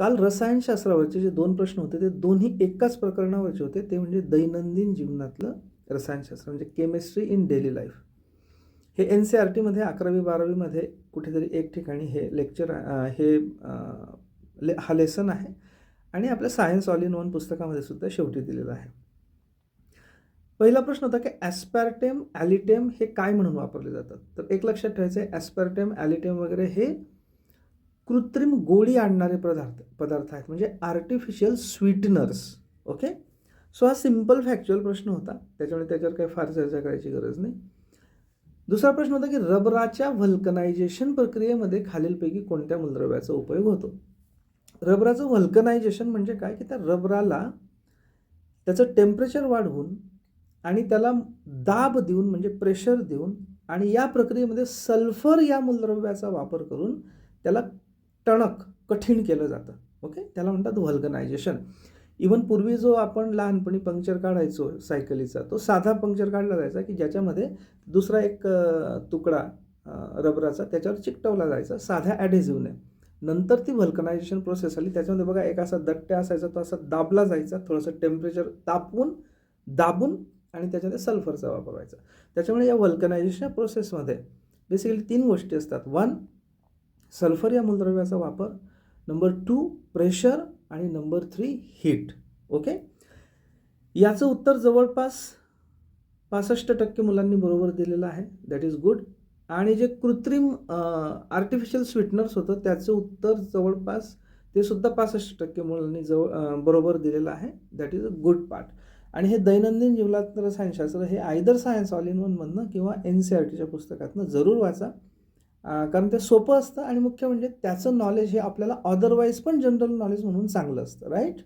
काल रसायनशास्त्रावरचे जे दोन प्रश्न होते ते दोन्ही एकाच प्रकरणावरचे होते. ते म्हणजे दैनंदिन जीवनातलं रसायनशास्त्र म्हणजे केमिस्ट्री इन डेली लाईफ हे एन सी आर टीमध्ये अकरावी बारावीमध्ये कुठेतरी एक ठिकाणी हे लेक्चर हे ले हा लेसन आहे. आणि आपल्या सायन्स ऑल इन वन पुस्तकामध्ये सुद्धा शेवटी दिलेलं आहे. पहिला प्रश्न होता की ॲस्पॅर्टेम ॲलिटेम हे काय म्हणून वापरले जातात? तर एक लक्षात ठेवायचं आहे ॲस्पॅर्टेम ॲलिटेम वगैरे हे कृत्रिम गोळी आणणारे पदार्थ पदार्थ आहेत. म्हणजे आर्टिफिशियल स्वीटनर्स ओके सो हा सिंपल फॅक्च्युअल प्रश्न होता. त्याच्यामुळे त्याच्यावर काही फार चर्चा करायची गरज नाही. दुसरा प्रश्न होता की रबराच्या व्हल्कनायझेशन प्रक्रियेमध्ये खालीलपैकी कोणत्या मूलद्रव्याचा उपयोग होतो? रबराचं व्हल्कनायझेशन म्हणजे काय? की त्या रबराला त्याचं टेम्परेचर वाढवून आणि त्याला दाब देऊन म्हणजे प्रेशर देऊन आणि या प्रक्रियेमध्ये सल्फर या मूलद्रव्याचा वापर करून त्याला टणक कठीण केलं जातं. ओके त्याला म्हणतात व्हल्कनायझेशन इवन पूर्वी जो आपण लहानपणी पंक्चर काढायचो सायकलीचा तो साधा पंक्चर काढला जायचा की ज्याच्यामध्ये दुसरा एक तुकडा रबराचा त्याच्यावर चिकटवला जायचा साध्या ॲडेझिव्हने नंतर ती व्हल्कनायझेशन प्रोसेस आली. त्याच्यामध्ये बघा एक असा दट्ट्या असायचा तो असा दाबला जायचा थोडंसं टेम्परेचर तापवून दाबून आणि त्याच्यामध्ये सल्फरचा वापर व्हायचा. त्याच्यामुळे या व्हल्कनायझेशन प्रोसेसमध्ये बेसिकली तीन गोष्टी असतात. वन सल्फर या मूलद्रव्याचा वापर. नंबर टू प्रेशर आणि नंबर थ्री हीट ओके याचं उत्तर जवळपास पासष्ट टक्के मुलांनी बरोबर दिलेलं आहे. दॅट इज गुड आणि जे कृत्रिम आर्टिफिशियल स्वीटनर्स होतं त्याचं उत्तर जवळपास ते सुद्धा पासष्ट टक्के मुलांनी जवळ बरोबर दिलेलं आहे. That is a good part आणि हे दैनंदिन जीवनातलं सायन्सशास्त्र हे आयदर सायन्स ऑल इन वनमधनं किंवा एन सी आर टीच्या पुस्तकातनं जरूर वाचा. कारण ते सोपं असतं आणि मुख्य म्हणजे त्याचं नॉलेज हे आपल्याला अदरवाईज पण जनरल नॉलेज म्हणून चांगलं असतं राईट